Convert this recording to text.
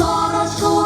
сорочку